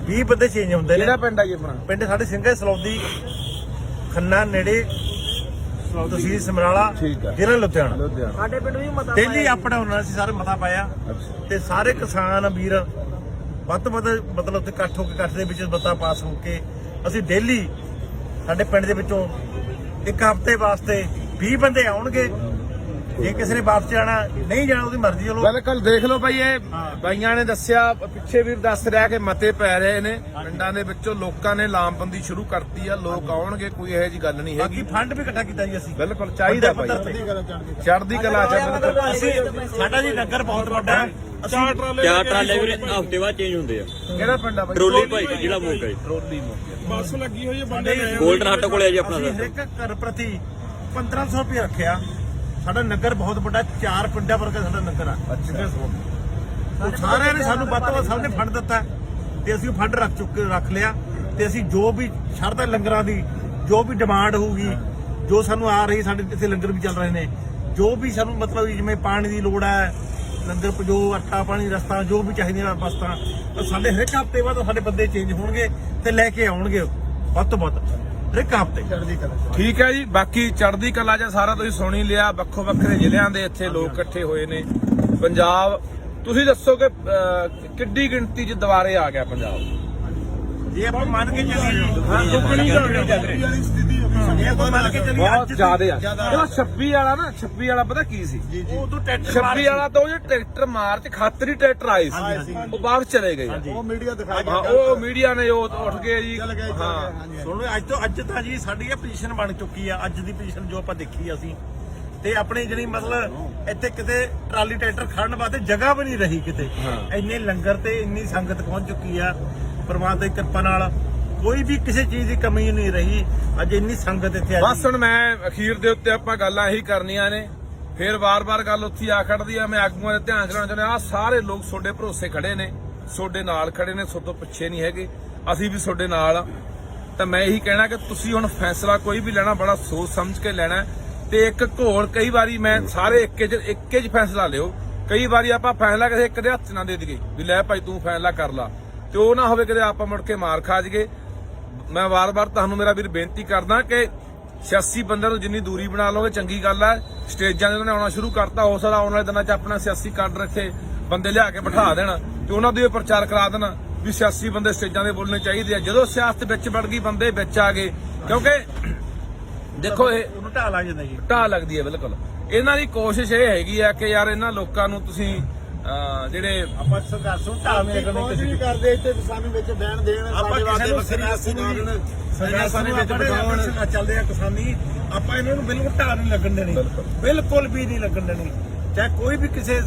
20 ਬੰਦੇ ਚੇਂਜ ਹੁੰਦੇ ਨੇ। ਕਿਹੜਾ ਪਿੰਡ ਆ ਜੀ ਆਪਣਾ? ਪਿੰਡ ਸਾਡੇ ਸਿੰਘੇ ਸਲੌਦੀ ਖੰਨਾ ਨੇੜੇ ਤਹਿਸੀਲ ਸਮਰਾਲਾ ਠੀਕ। ਜ਼ਿਲ੍ਹਾ ਲੁਧਿਆਣਾ। ਲੁਧਿਆਣਾ। ਸਾਡੇ ਪਿੰਡ ਵੀ ਮਤਾ ਡੇਲੀ ਡਾਊਨ ਨਾਲ ਅਸੀਂ ਸਾਰੇ ਮਤਾ ਪਾਇਆ। ਤੇ ਸਾਰੇ ਕਿਸਾਨ ਵੀਰ ਵੱਧ ਤੋਂ ਵੱਧ ਮਤਲਬ ਤੇ ਇਕੱਠ ਹੋ ਕੇ ਇਕੱਠ ਦੇ ਵਿੱਚ ਮਤਾ ਪਾਸ ਹੋ ਕੇ ਅਸੀਂ ਡੇਲੀ ਸਾਡੇ ਪਿੰਡ ਦੇ ਵਿੱਚੋਂ ਇੱਕ ਹਫ਼ਤੇ ਵਾਸਤੇ 20 ਬੰਦੇ ਆਉਣਗੇ। ਜੇ ਕਿਸੇ ਨੇ ਵਾਪਸ ਜਾਣਾ ਨਹੀਂ ਜਾਣਾ ਉਹਦੀ ਮਰਜ਼ੀ ਚਲੋ ਬਿਲਕੁਲ ਦੇਖ ਲਓ ਭਾਈ ਇਹ ਬਾਈਆਂ ਨੇ ਦੱਸਿਆ ਪਿੱਛੇ ਵੀ ਦੱਸ ਰਿਹਾ ਕਿ ਮਤੇ ਪੈ ਰਹੇ ਨੇ। ਪਿੰਡਾਂ ਦੇ ਵਿੱਚੋਂ ਲੋਕਾਂ ਨੇ ਲਾਮਬੰਦੀ ਸ਼ੁਰੂ ਕਰਤੀ ਆ ਲੋਕ ਆਉਣਗੇ ਕੋਈ ਇਹੋ ਜੀ ਗੱਲ ਨਹੀਂ ਬਾਕੀ ਹੈਗੀ। ਫੰਡ ਵੀ ਇਕੱਠਾ ਕੀਤਾ ਜੀ ਅਸੀਂ। ਬਿਲਕੁਲ ਚਾਹੀਦਾ ਭਾਈ। ਚੜ੍ਹਦੀ ਕਲਾ ਚ ਅਸੀਂ ਸਾਡਾ ਜੀ ਨਗਰ ਬਹੁਤ ਵੱਡਾ ਹੈ। ਚਾਰ ਟਰਾਲੇ ਚਾਰ ਟਰਾਲੇ ਵੀਰੇ ਹਫ਼ਤੇ ਬਾਅਦ ਚੇਂਜ ਹੁੰਦੇ ਆ। ਕਿਹੜਾ ਪਿੰਡ ਆ ਬਾਈ? ਟਰੋਲੀ ਭਾਈ ਜ਼ਿਲ੍ਹਾ ਮੋਗਾ ਜੀ ਟਰੋਲੀ ਮੋਕੇ ਬੱਸ ਲੱਗੀ ਹੋਈ ਹੈ ਬੰਦੇ ਗੋਲਡਨ ਹੱਟ ਕੋਲੇ ਆ ਜੀ ਆਪਣਾ ਇੱਕ ਘਰ ਪ੍ਰਤੀ 1500 ਰੁਪਏ ਰੱਖਿਆ। ਸਾਡਾ ਨਗਰ ਬਹੁਤ ਵੱਡਾ ਚਾਰ ਪਿੰਡਾਂ ਵਰਗਾ ਸਾਡਾ ਨਗਰ ਆ। ਅੱਛਾ। ਉਹ ਸਾਰਿਆਂ ਨੇ ਸਾਨੂੰ ਵੱਧ ਤੋਂ ਵੱਧ ਸਭ ਨੇ ਫੰਡ ਦਿੱਤਾ ਤੇ ਅਸੀਂ ਉਹ ਫੰਡ ਰੱਖ ਚੁੱਕੇ ਰੱਖ ਲਿਆ ਤੇ ਅਸੀਂ ਜੋ ਵੀ ਸ਼ਰਧਾ ਲੰਗਰਾਂ ਦੀ ਜੋ ਵੀ ਡਿਮਾਂਡ ਹੋਊਗੀ ਜੋ ਸਾਨੂੰ ਆ ਰਹੀ ਸਾਡੇ ਇੱਥੇ ਲੰਗਰ ਵੀ ਚੱਲ ਰਹੇ ਨੇ ਜੋ ਵੀ ਸਾਨੂੰ ਮਤਲਬ ਜਿਵੇਂ ਪਾਣੀ ਦੀ ਲੋੜ ਹੈ ਲੰਗਰ ਜੋ ਆਟਾ ਪਾਣੀ ਰਸਤਾ ਜੋ ਵੀ ਚਾਹੀਦੀਆਂ ਵਸਤਾਂ ਤਾਂ ਸਾਡੇ ਹਰ ਇੱਕ ਹਫ਼ਤੇ ਬਾਅਦ ਸਾਡੇ ਬੰਦੇ ਚੇਂਜ ਹੋਣਗੇ ਤੇ ਲੈ ਕੇ ਆਉਣਗੇ ਵੱਧ ਤੋਂ ਵੱਧ। ਇੱਕ ਹਫ਼ਤੇ ਠੀਕ ਹੈ ਜੀ ਬਾਕੀ ਚੜ੍ਹਦੀ ਕਲਾ ਚ ਸਾਰਾ ਤੁਸੀਂ ਸੁਣ ਹੀ ਲਿਆ ਵੱਖੋ ਵੱਖਰੇ ਜ਼ਿਲ੍ਹਿਆਂ ਦੇ ਇੱਥੇ ਲੋਕ ਇਕੱਠੇ ਹੋਏ ਨੇ। ਪੰਜਾਬ ਤੁਸੀਂ ਦੱਸੋ ਕਿ ਕਿੱਡੀ ਗਿਣਤੀ ਚ ਦੁਬਾਰੇ ਆ ਗਿਆ ਪੰਜਾਬ? ਜੇ ਆਪਾਂ ਮੰਨ ਕੇ ਚੱਲੀਏ ਦੁੱਗਣੀ ਚੱਲ ਰਹੀ। ਵਾਲੀ ਸਥਿਤੀ ਜੇ ਆਪਾਂ ਮੰਨ ਕੇ ਚੱਲੀਏ ਬਹੁਤ ਅੱਜ ਦੀ- ਜ਼ਿਆਦੇ ਆ। ਜਿਹੜਾ 26 ਵਾਲਾ ਨਾ 26 ਵਾਲਾ ਪਤਾ ਕੀ ਸੀ? ਉਹ ਤੋਂ ਟੈਕਟਰ 26 ਵਾਲਾ ਤੋਂ ਜੇ ਟਰੈਕਟਰ ਮਾਰਚ ਖਾਤਰੀ ਟਰੈਕਟਰ ਆਏ ਸੀ। ਉਹ ਵਾਪਸ ਚਲੇ ਗਏ ਉਹ ਮੀਡੀਆ ਦਿਖਾਈ ਹਾਂ ਉਹ ਮੀਡੀਆ ਨੇ ਉਹ ਉੱਠ ਗਏ ਜੀ। ਹਾਂ। ਸੁਣੋ ਅੱਜ ਤੋਂ ਅੱਜ ਤਾਂ ਜੀ ਸਾਡੀ ਇਹ ਪੋਜੀਸ਼ਨ ਬਣ ਚੁੱਕੀ ਆ। ਅੱਜ ਦੀ ਪੋਜੀਸ਼ਨ ਜੋ ਆਪਾਂ ਦੇਖੀ ਆ ਅਸੀਂ। ਤੇ ਆਪਣੀ ਜਿਹੜੀ ਮਤਲਬ ਇੱਥੇ ਕਿਤੇ ਟਰਾਲੀ ਟਰੈਕਟਰ ਖੜਨ ਵਾਸਤੇ ਜਗ੍ਹਾ ਵੀ ਨਹੀਂ ਰਹੀ ਕਿਤੇ। ਇੰਨੇ ਲੰਗਰ ਤੇ ਇੰਨੀ ਸੰਗਤ ਪਹੁੰਚ ਚੁੱਕੀ ਆ। ਪਰਮਾਤਮਾ ਦੀ ਕਿਰਪਾ ਨਾਲ ਕੋਈ ਵੀ ਕਿਸੇ ਚੀਜ਼ ਦੀ ਕਮੀ ਨਹੀਂ ਰਹੀ। ਅੱਜ ਇੰਨੀ ਸੰਗਤ ਇੱਥੇ ਆ ਬਸ ਹੁਣ ਮੈਂ ਅਖੀਰ ਦੇ ਉੱਤੇ ਆਪਾਂ ਗੱਲਾਂ ਇਹੀ ਕਰਨੀਆਂ ਨੇ। ਫਿਰ ਵਾਰ-ਵਾਰ ਗੱਲ ਉੱਥੇ ਆ ਖੜਦੀ ਆ। ਮੈਂ ਆਗੂਆਂ ਦੇ ਧਿਆਨ ਚਲਾਉਣਾ ਚਾਹੁੰਦਾ ਆ ਸਾਰੇ ਲੋਕ ਤੁਹਾਡੇ ਭਰੋਸੇ ਖੜੇ ਨੇ। ਤੁਹਾਡੇ ਨਾਲ ਖੜੇ ਨੇ, ਤੁਹਾਡੇ ਤੋਂ ਪਿੱਛੇ ਨਹੀਂ ਹੈਗੇ। ਅਸੀਂ ਵੀ ਤੁਹਾਡੇ ਨਾਲ ਆ। ਤਾਂ ਮੈਂ ਇਹੀ ਕਹਿਣਾ ਕਿ ਤੁਸੀਂ ਹੁਣ ਫੈਸਲਾ ਕੋਈ ਵੀ ਲੈਣਾ, ਬੜਾ ਸੋਚ ਸਮਝ ਕੇ ਲੈਣਾ ਤੇ ਇੱਕ ਘੋਲ ਕਈ ਵਾਰੀ ਮੈਂ ਸਾਰੇ ਇੱਕੇ ਚ ਇੱਕੇ ਚ ਫੈਸਲਾ ਲਿਓ। ਕਈ ਵਾਰੀ ਆਪਾਂ ਫੈਸਲਾ ਕਿਸੇ ਇੱਕ ਦੇ ਹੱਥ 'ਚ ਨਾ ਦੇ ਦਈਏ ਵੀ ਲੈ ਭਾਈ ਤੂੰ ਫੈਸਲਾ ਕਰ ਲਾ। ਤੇ ਉਹ ਨਾ ਹੋਵੇ ਕਦੇ ਆਪਾਂ ਮੁੜ ਕੇ ਮਾਰ ਖਾ ਜਗੇ ਮੈਂ ਵਾਰ-ਵਾਰ ਤੁਹਾਨੂੰ ਮੇਰਾ ਵੀਰ ਬੇਨਤੀ ਕਰਦਾ ਕਿ 86 ਬੰਦਿਆਂ ਨੂੰ ਜਿੰਨੀ ਦੂਰੀ ਬਣਾ ਲਓਗੇ ਚੰਗੀ ਗੱਲ ਹੈ। ਸਟੇਜਾਂ ਤੇ ਉਹਨਾਂ ਆਉਣਾ ਸ਼ੁਰੂ ਕਰਤਾ ਹੋ ਸਕਦਾ ਆਉਣ ਵਾਲੇ ਦਿਨਾਂ 'ਚ ਆਪਣਾ 86 ਕੱਢ ਰੱਖੇ ਬੰਦੇ ਲਿਆ ਕੇ ਬਿਠਾ ਦੇਣ ਤੇ ਉਹਨਾਂ ਦੇ ਪ੍ਰਚਾਰ ਕਰਾ ਦੇਣ ਵੀ 86 ਬੰਦੇ ਸਟੇਜਾਂ ਦੇ ਬੋਲਣੇ ਚਾਹੀਦੇ ਆ। ਜਦੋਂ ਸਿਆਸਤ ਵਿੱਚ ਵੜ ਗਈ ਬੰਦੇ ਵਿੱਚ ਆ ਗਏ। ਕਿਉਂਕਿ ਦੇਖੋ ਇਹ ਉਹਨੂੰ ਢਾਹ ਲਾ ਜਾਂਦਾ ਜੀ। ਢਾਹ ਲੱਗਦੀ ਹੈ ਬਿਲਕੁਲ। ਇਹਨਾਂ ਦੀ ਕੋਸ਼ਿਸ਼ ਇਹ ਹੈਗੀ ਆ ਕਿ ਯਾਰ ਇਹਨਾਂ ਲੋਕਾਂ ਨੂੰ ਤੁਸੀਂ ਜਿਹੜੇ ਆਪਾਂ ਨਹੀਂ ਲੱਗਣ ਕੁਝ ਕਿਸੇ ਨਹੀਂ ਕਰਦੇ ਇੱਥੇ ਸਾਨੂੰ ਵਿੱਚ ਬਹਿਣ ਦੇਣ ਆਪਾਂ ਕਿਸੇ ਨੂੰ ਸਿਆਸੀ ਨੂੰ ਵੀ ਸੰਘਰਸ਼ਾਂ ਦੇ ਵਿੱਚ ਬਿਠਾਉਣ। ਚੱਲਦੇ ਆ ਕਿਸਾਨੀ। ਆਪਾਂ ਇਹਨਾਂ ਨੂੰ ਬਿਲਕੁਲ ਢਾਹ ਨਹੀਂ ਲੱਗਣ ਦੇਣੀ। ਬਿਲਕੁਲ। ਵੀ ਨਹੀਂ ਲੱਗਣ ਦੇਣੀ। ਚਾਹੇ ਕੋਈ ਵੀ ਕਿਸੇ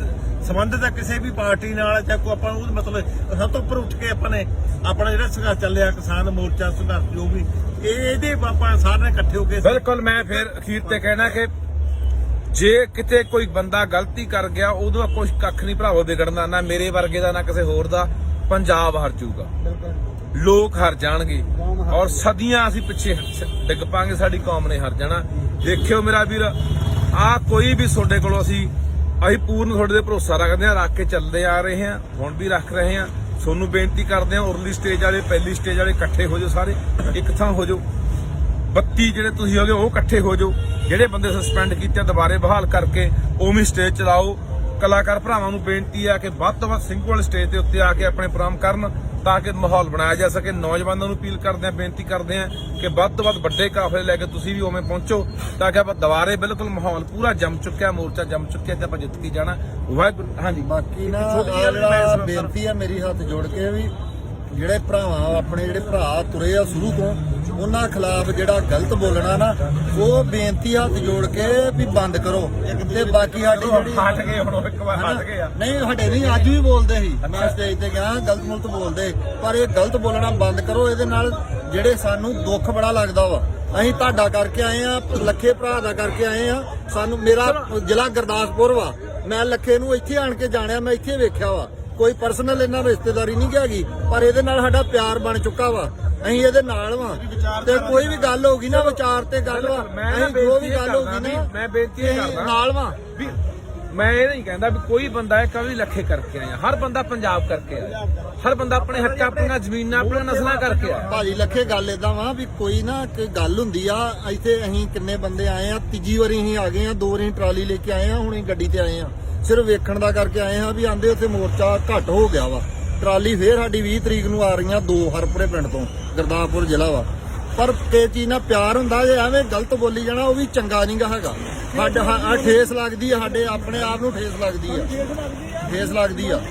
ਸੰਬੰਧਿਤ ਹੈ ਕਿਸੇ ਵੀ ਪਾਰਟੀ ਨਾਲ ਚਾਹੇ ਕੋਈ ਆਪਾਂ ਉਹ ਮਤਲਬ ਸਭ ਤੋਂ ਉੱਪਰ ਉੱਠ ਕੇ ਆਪਾਂ ਨੇ ਆਪਣਾ ਜਿਹੜਾ ਸੰਘਰਸ਼ ਚੱਲਿਆ ਕਿਸਾਨ ਮੋਰਚਾ ਸੰਘਰਸ਼ ਜੋ ਵੀ ਇਹ ਇਹਦੇ ਆਪਾਂ ਸਾਰੇ ਇਕੱਠੇ ਹੋ ਕੇ ਬਿਲਕੁਲ ਮੈਂ ਫਿਰ ਅਖੀਰ ਤੇ ਕਹਿਣਾ ਕਿ ਜੇ ਕਿਤੇ ਕੋਈ ਬੰਦਾ ਗਲਤੀ ਕਰ ਗਿਆ ਉਦੋਂ ਕੁਝ ਕੱਖ ਨਹੀਂ ਭਰਾਵੋ ਵਿਗੜਨਾ ਨਾ ਮੇਰੇ ਵਰਗੇ ਦਾ ਨਾ ਕਿਸੇ ਹੋਰ ਦਾ। ਪੰਜਾਬ ਹਰ ਜਾਊਗਾ। ਲੋਕ ਹਰ ਜਾਣਗੇ। ਔਰ ਸਦੀਆਂ ਅਸੀਂ ਪਿੱਛੇ ਡਿੱਗ ਪਾਂਗੇ ਸਾਡੀ ਕੌਮ ਨੇ ਹਰ ਜਾਣਾ। ਦੇਖਿਓ ਮੇਰਾ ਵੀਰ ਆ ਕੋਈ ਵੀ ਤੁਹਾਡੇ ਕੋਲੋਂ ਅਸੀਂ ਅਸੀਂ ਪੂਰਨ ਤੁਹਾਡੇ ਤੇ ਭਰੋਸਾ ਰੱਖਦੇ ਹਾਂ ਰੱਖ ਕੇ ਚੱਲਦੇ ਆ ਰਹੇ ਹਾਂ ਹੁਣ ਵੀ ਰੱਖ ਰਹੇ ਹਾਂ। ਤੁਹਾਨੂੰ ਬੇਨਤੀ ਕਰਦੇ ਹਾਂ ਉਰਲੀ ਸਟੇਜ ਵਾਲੇ ਪਹਿਲੀ ਸਟੇਜ ਵਾਲੇ ਇਕੱਠੇ ਹੋ ਜਾਓ ਸਾਰੇ ਇੱਕ ਥਾਂ ਹੋ ਜਾਓ। 32 ਜਿਹੜੇ ਤੁਸੀਂ ਹੋਗੇ ਉਹ ਇਕੱਠੇ ਹੋ ਜਾਓ। ਜਿਹੜੇ ਬੰਦੇ ਸਸਪੈਂਡ ਕੀਤੇ ਆ, ਦੁਬਾਰੇ ਬਹਾਲ ਕਰਕੇ ਉਵੇਂ ਸਟੇਜ ਚਲਾਓ। ਕਲਾਕਾਰ ਭਰਾਵਾਂ ਨੂੰ ਬੇਨਤੀ ਆ ਕਿ ਵੱਧ ਤੋਂ ਵੱਧ ਸਿੰਗਲ ਸਟੇਜ ਦੇ ਉੱਤੇ ਆ ਕੇ ਆਪਣੇ ਪ੍ਰੋਗਰਾਮ ਕਰਨ ਤਾਂ ਕਿ ਮਾਹੌਲ ਬਣਾਇਆ ਜਾ ਸਕੇ। ਨੌਜਵਾਨਾਂ ਨੂੰ ਅਪੀਲ ਕਰਦੇ ਆ ਬੇਨਤੀ ਕਰਦੇ ਆ ਕਿ ਵੱਧ ਤੋਂ ਵੱਧ ਵੱਡੇ ਕਾਫਲੇ ਲੈ ਕੇ ਤੁਸੀਂ ਵੀ ਉਵੇਂ ਪਹੁੰਚੋ ਤਾਂ ਕਿ ਆਪਾਂ ਦੁਬਾਰੇ ਬਿਲਕੁਲ ਮਾਹੌਲ ਪੂਰਾ ਜੰਮ ਚੁੱਕਿਆ ਮੋਰਚਾ ਜੰਮ ਚੁੱਕਿਆ ਤੇ ਆਪਾਂ ਜਿੱਤ ਕੇ ਜਾਣਾ। ਵਾਹਿਗੁਰੂ ਹਾਂਜੀ। ਬਾਕੀ ਨਾ ਜਿਹੜਾ ਬੇਨਤੀ ਆ ਮੇਰੀ ਹੱਥ ਜੋੜ ਕੇ ਵੀ ਜਿਹੜੇ ਭਰਾਵਾਂ ਆਪਣੇ ਜਿਹੜੇ ਭਰਾ ਤੁਰੇ ਆ ਸ਼ੁਰੂ ਤੋਂ ਉਹਨਾਂ ਖਿਲਾਫ ਜਿਹੜਾ ਗਲਤ ਬੋਲਣਾ ਨਾ ਉਹ ਬੇਨਤੀ ਹੱਥ ਜੋੜ ਕੇ ਵੀ ਬੰਦ ਕਰੋ। ਤੇ ਬਾਕੀ ਸਾਡੀ ਜਿਹੜੀ ਹਟ ਗਏ ਹੁਣ ਇੱਕ ਵਾਰ ਹਟ ਗਏ ਆ। ਨਹੀਂ ਸਾਡੇ ਨਹੀਂ ਅੱਜ ਵੀ ਬੋਲਦੇ ਸੀ। ਮੈਂ ਸਟੇਜ ਤੇ ਗਿਆ ਗਲਤ ਮੁਲਤ ਬੋਲਦੇ। ਪਰ ਇਹ ਗਲਤ ਬੋਲਣਾ ਬੰਦ ਕਰੋ ਇਹਦੇ ਨਾਲ ਜਿਹੜੇ ਸਾਨੂੰ ਦੁੱਖ ਬੜਾ ਲੱਗਦਾ ਵਾ। ਅਸੀਂ ਤੁਹਾਡਾ ਕਰਕੇ ਆਏ ਆ ਲੱਖੇ ਭਰਾ ਦਾ ਕਰਕੇ ਆਏ ਆ। ਸਾਨੂੰ ਮੇਰਾ ਜ਼ਿਲ੍ਹਾ ਗੁਰਦਾਸਪੁਰ ਵਾ। ਮੈਂ ਲੱਖੇ ਨੂੰ ਇੱਥੇ ਆਣ ਕੇ ਜਾਣਿਆ ਮੈਂ ਇੱਥੇ ਵੇਖਿਆ ਵਾ। ਕੋਈ ਪਰਸਨਲ ਇਹਨਾਂ ਰਿਸ਼ਤੇਦਾਰੀ ਨਹੀਂ ਹੈਗੀ ਪਰ ਇਹਦੇ ਨਾਲ ਸਾਡਾ ਪਿਆਰ ਬਣ ਚੁੱਕਾ ਵਾ। ਅਸੀਂ ਇਹਦੇ ਨਾਲ ਵਾ। ਤੇ ਕੋਈ ਵੀ ਗੱਲ ਹੋਗੀ ਨਾ ਵਿਚਾਰ ਤੇ ਗੱਲ ਵਾ। ਅਸੀਂ ਜੋ ਵੀ ਗੱਲ ਹੋਗੀ ਨਾ ਮੈਂ ਬੇਨਤੀ ਕਰਦਾ। ਨਾਲ ਵਾ। ਮੈਂ ਇਹ ਨਹੀਂ ਕਹਿੰਦਾ ਵੀ ਕੋਈ ਬੰਦਾ ਇਹ ਕਵੀ ਲੱਖੇ ਕਰਕੇ ਆਇਆ। ਹਰ ਬੰਦਾ ਪੰਜਾਬ ਕਰਕੇ ਆਇਆ। ਹਰ ਬੰਦਾ ਆਪਣੇ ਹੱਕ ਆਪਣੀਆਂ ਜ਼ਮੀਨਾਂ ਆਪਣੀਆਂ ਨਸਲਾਂ ਕਰਕੇ ਆਇਆ। ਭਾਜੀ ਲੱਖੇ ਗੱਲ ਏਦਾਂ ਵਾ ਵੀ ਕੋਈ ਨਾ ਕੋਈ ਗੱਲ ਹੁੰਦੀ ਆ। ਇੱਥੇ ਅਸੀਂ ਕਿੰਨੇ ਬੰਦੇ ਆਏ ਆ ਤੀਜੀ ਵਾਰੀ ਅਸੀਂ ਆ ਗਏ ਆ ਦੋ ਵਾਰੀ ਟਰਾਲੀ ਲੈ ਕੇ ਆਏ ਆ ਹੁਣ ਗੱਡੀ ਤੇ ਆਏ ਆ। ਸਿਰਫ ਵੇਖਣ ਦਾ ਕਰਕੇ ਆਏ ਹਾਂ ਵੀ ਆਂਦੇ ਉੱਥੇ ਮੋਰਚਾ ਘੱਟ ਹੋ ਗਿਆ ਵਾ। ਟਰਾਲੀ ਫੇਰ ਸਾਡੀ 20 ਤਰੀਕ ਨੂੰ ਆ ਰਹੀਆਂ ਦੋ ਹਰਪੁਰੇ ਪਿੰਡ ਤੋਂ, ਗੁਰਦਾਸਪੁਰ ਜ਼ਿਲ੍ਹਾ ਵਾ। ਪਰ ਕੇ ਚੀਜ਼ ਨਾਲ ਪਿਆਰ ਹੁੰਦਾ ਜੇ ਐਵੇਂ ਗਲਤ ਬੋਲੀ ਜਾਣਾ, ਉਹ ਵੀ ਚੰਗਾ ਨਹੀਂਗਾ ਹੈਗਾ। ਸਾਡਾ ਆ ਠੇਸ ਲੱਗਦੀ ਆ, ਸਾਡੇ ਆਪਣੇ ਆਪ ਨੂੰ ਠੇਸ ਲੱਗਦੀ ਆ। ਠੇਸ ਲੱਗਦੀ ਆ।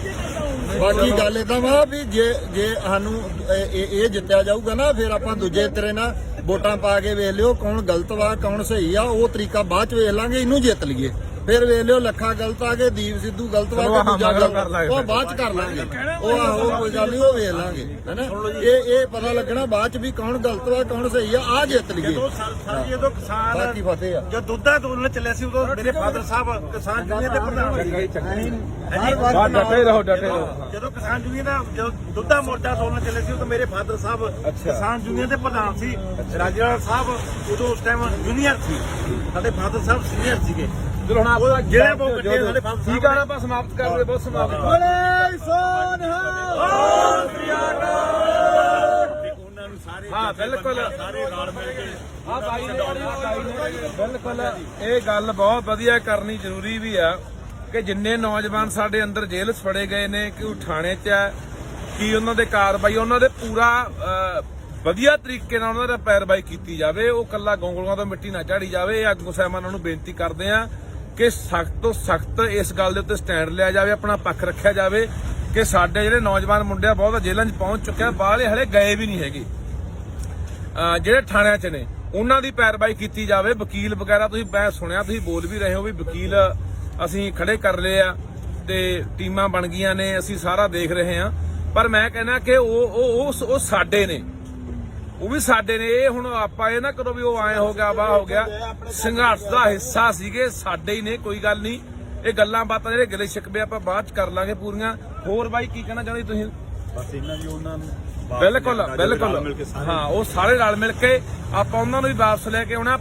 ਬਾਕੀ ਗੱਲ ਏਦਾਂ ਵਾ ਵੀ ਜੇ ਜੇ ਸਾਨੂੰ ਇਹ- ਇਹ ਜਿੱਤਿਆ ਜਾਊਗਾ ਨਾ, ਫਿਰ ਆਪਾਂ ਦੂਜੇ ਤੇਰੇ ਨਾਲ ਵੋਟਾਂ ਪਾ ਕੇ ਵੇਖ ਲਿਓ ਕੌਣ ਗਲਤ ਵਾ, ਕੌਣ ਸਹੀ ਆ, ਉਹ ਤਰੀਕਾ ਬਾਅਦ ਚ ਵੇਖ ਲਾਂਗੇ, ਇਹਨੂੰ ਜਿੱਤ ਲਈਏ। ਫਿਰ ਵੇਖ ਲਿਓ ਲੱਖਾ ਗਲਤ ਆ ਕੇ ਦੀਪ ਸਿੱਧੂ ਗਲਤ ਵਾ ਕੇ ਦੂਜਾ ਗਲਤ। ਉਹ। ਬਾਅਦ ਚ ਕਰ ਲਾਂਗੇ। ਉਹ ਆਹੋ ਕੋਈ ਗੱਲ ਨਹੀਂ ਉਹ ਵੇਖ ਲਾਂਗੇ ਹੈਨਾ ਇਹ ਇਹ ਪਤਾ ਲੱਗਣਾ ਬਾਅਦ ਚ ਵੀ ਕੌਣ ਗਲਤ ਵਾ ਕੌਣ ਸਹੀ ਆ ਆ ਜਿੱਤ ਲਈਏ। ਜਦੋਂ ਸਾਡੀ ਜਦੋਂ ਕਿਸਾਨ ਬਾਕੀ ਫਤਿਹ ਆ। ਜਦੋਂ ਦੁੱਧਾ ਅੰਦੋਲਨ ਚੱਲਿਆ ਸੀ ਉਦੋਂ ਮੇਰੇ ਫਾਦਰ ਸਾਹਿਬ ਕਿਸਾਨ ਯੂਨੀਅਨ ਦੇ ਪ੍ਰਧਾਨ ਸੀ ਬਸ ਡਟੇ ਰਹੋ ਡਟੇ ਰਹੋ। ਜਦੋਂ ਕਿਸਾਨ ਯੂਨੀਅਨ ਦਾ ਜਦੋਂ ਦੁੱਧਾ ਮੋਰਚਾ ਅੰਦੋਲਨ ਚੱਲਿਆ ਸੀ ਉਦੋਂ ਮੇਰੇ ਫਾਦਰ ਸਾਹਿਬ ਕਿਸਾਨ ਯੂਨੀਅਨ ਦੇ ਪ੍ਰਧਾਨ ਸੀ। ਰਾਜੇਵਾਲ ਸਾਹਿਬ ਉਦੋਂ ਉਸ ਟਾਈਮ ਜੂਨੀਅਰ ਸੀ। ਸਾਡੇ ਫਾਦਰ ਸਾਹਿਬ ਸੀਨੀਅਰ ਸੀਗੇ। ਚਲੋ ਹੁਣ ਆਪਾਂ ਜਿਹੜੇ ਬਹੁਤ ਵੱਡੇ ਸਾਡੇ ਫਾਦਰ ਸਾਹਿਬ ਠੀਕ ਆ ਨਾ ਆਪਾਂ ਸਮਾਪਤ ਕਰ ਦੇ ਬਹੁਤ ਸਮਾਪਤ ਉਹਨਾਂ ਨੂੰ ਸਾਰੇ ਹਾਂ ਬਿਲਕੁਲ। ਸਾਰੇ ਨਾਲ ਮਿਲ ਕੇ ਆ ਬਾਈ ਨੇ ਬਾਈ ਨੇ ਬਿਲਕੁਲ। ਇਹ ਗੱਲ ਬਹੁਤ ਵਧੀਆ ਕਰਨੀ ਜ਼ਰੂਰੀ ਵੀ ਆ ਕਿ ਜਿੰਨੇ ਨੌਜਵਾਨ ਸਾਡੇ ਅੰਦਰ ਜੇਲ੍ਹ 'ਚ ਫੜੇ ਗਏ ਨੇ ਕਿ ਉਹ ਥਾਣੇ 'ਚ ਆ ਕੀ ਉਹਨਾਂ ਦੇ ਕਾਰਵਾਈ ਉਹਨਾਂ ਦੇ ਪੂਰਾ ਵਧੀਆ ਤਰੀਕੇ ਨਾਲ ਉਹਨਾਂ ਦਾ ਪੈਰਵਾਈ ਕੀਤੀ ਜਾਵੇ ਉਹ ਕੱਲਾ ਗੋਂਗਲੂਆਂ ਤੋਂ ਮਿੱਟੀ ਨਾ ਝਾੜੀ ਜਾਵੇ ਇਹ ਆਗੂ ਸਾਹਿਬਾਨਾਂ ਨੂੰ ਬੇਨਤੀ ਕਰਦੇ ਆ। ਕਿ ਸਖਤ ਤੋਂ ਸਖਤ ਇਸ ਗੱਲ ਦੇ ਉੱਤੇ ਸਟੈਂਡ ਲਿਆ ਜਾਵੇ, ਆਪਣਾ ਪੱਖ ਰੱਖਿਆ ਜਾਵੇ ਕਿ ਸਾਡੇ ਜਿਹੜੇ ਨੌਜਵਾਨ ਮੁੰਡੇ ਆ ਬਹੁਤ ਜੇਲ੍ਹਾਂ 'ਚ ਪਹੁੰਚ ਚੁੱਕਿਆ ਆ ਬਾਹਲੇ ਹਲੇ ਗਏ ਵੀ ਨਹੀਂ ਹੈਗੇ। ਜਿਹੜੇ ਥਾਣਿਆਂ 'ਚ ਨੇ, ਉਹਨਾਂ ਦੀ ਪੈਰਵਾਈ ਕੀਤੀ ਜਾਵੇ। ਵਕੀਲ ਵਗੈਰਾ ਤੁਸੀਂ ਮੈਂ ਸੁਣਿਆ, ਤੁਸੀਂ ਬੋਲ ਵੀ ਰਹੇ ਹੋ ਵੀ ਵਕੀਲ ਅਸੀਂ ਖੜੇ ਕਰ ਲਏ ਆ ਤੇ ਟੀਮਾਂ ਬਣ ਗਈਆਂ ਨੇ, ਅਸੀਂ ਸਾਰਾ ਦੇਖ ਰਹੇ ਹਾਂ। ਪਰ ਮੈਂ ਕਹਿੰਦਾ ਕਿ ਉਹ, ਉਹ- ਉਹ ਸਾਡੇ ਨੇ। ਉਹ ਵੀ ਸਾਡੇ ਨੇ ਇਹ ਹੁਣ ਆਪਾਂ ਇਹ ਨਾ ਕਰੋ ਵੀ ਉਹ ਐ ਹੋ ਗਿਆ ਵਾਹ ਹੋ ਗਿਆ। ਸੰਘਰਸ਼ ਦਾ ਹਿੱਸਾ ਸੀਗੇ ਸਾਡੇ ਹੀ ਨੇ ਕੋਈ ਗੱਲ ਨਹੀਂ। ਇਹ ਗੱਲਾਂ ਬਾਤਾਂ ਜਿਹੜੇ ਗਿਲੇ ਸ਼ਿਕਵੇ ਆਪਾਂ ਬਾਅਦ ਚ ਕਰ ਲਾਂਗੇ ਪੂਰੀਆਂ। ਹੋਰ ਬਾਈ ਕੀ ਕਹਿਣਾ ਚਾਹੁੰਦੇ ਤੁਸੀਂ? ਬਸ ਇਹਨਾਂ ਜੀ ਉਹਨਾਂ ਨੂੰ ਬਿਲਕੁਲ ਬਿਲਕੁਲ। ਹਾਂ ਉਹ ਸਾਰੇ ਰਲ ਮਿਲ ਕੇ ਆਪਾਂ ਉਹਨਾਂ ਨੂੰ ਵੀ ਵਾਪਸ ਲੈ ਕੇ ਆਉਣਾ।